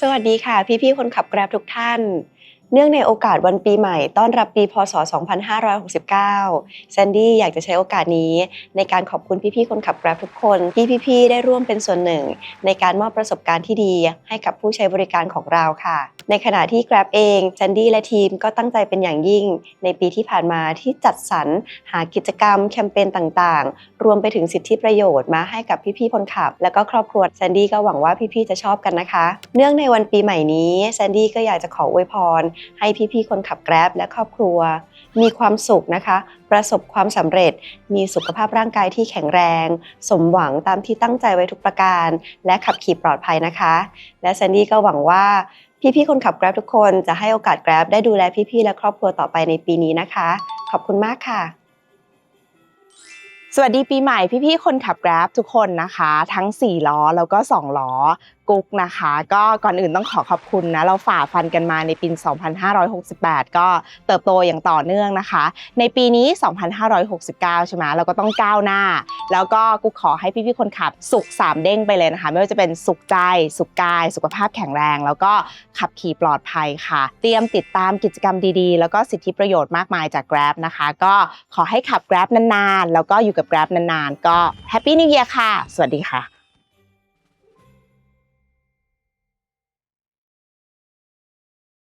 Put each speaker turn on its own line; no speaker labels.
สวัสดีค่ะ พี่ๆคนขับแกร็บทุกท่าน เนื่องในโอกาสวันปีใหม่ ต้อนรับปีพศ 2569แซนดี้อยากจะใช้โอกาสนี้ ในการขอบคุณพี่ๆคนขับแกร็บทุกคนที่พี่ๆได้ร่วมเป็นส่วนหนึ่ง ในการมอบประสบการณ์ที่ดีให้กับผู้ใช้บริการของเราค่ะในขณะที่ Grab เองแซนดี้และทีมก็ตั้งใจเป็นอย่างยิ่ง ในปีที่ผ่านมาที่จัดสรรหากิจกรรมแคมเปญต่างๆ รวมไปถึงสิทธิประโยชน์มาให้กับพี่ๆคนขับ และก็ครอบครัวแซนดี้ก็หวังว่าพี่ๆจะชอบกันนะคะ เนื่องในวันปีใหม่นี้แซนดี้ก็อยากจะขออวยพร ให้พี่ๆคนขับ Grab และครอบครัว มีความสุขนะคะ ประสบความสำเร็จ มีสุขภาพร่างกายที่แข็งแรง สมหวังตามที่ตั้งใจไว้ทุกประการ และขับขี่ปลอดภัยนะคะ และแซนดี้ก็หวังว่า พี่ๆคนขับ Grab ทุกคนจะให้โอกาส Grab ได้ดูแลพี่ๆและครอบครัวต่อไปในปีนี้นะคะ ขอบคุณมากค่ะ
สวัสดีปีใหม่พี่ๆคนขับ Grab ทุกคนนะคะ ทั้ง 4 ล้อแล้วก็ 2 ล้อกุ๊กนะคะ ก็ก่อนอื่นต้องขอขอบคุณนะ เราฝ่าฟันกันมาในปี 2568 ก็เติบโตอย่างต่อเนื่องนะคะ ในปีนี้ 2569 ใช่ไหมเราก็ต้องก้าวหน้า แล้วก็กูขอให้พี่ๆคนขับ สุขสามเด้งไปเลยนะคะ ไม่ว่าจะเป็นสุขใจ สุขกาย สุขภาพแข็งแรง แล้วก็ขับขี่ปลอดภัยค่ะ เตรียมติดตามกิจกรรมดีๆ แล้วก็สิทธิประโยชน์มากมายจาก Grab นะคะ ก็ขอให้ขับ Grab นานๆ แล้วก็อยู่กับ Grab นานๆ ก็ Happy New Year ค่ะ สวัสดีค่ะ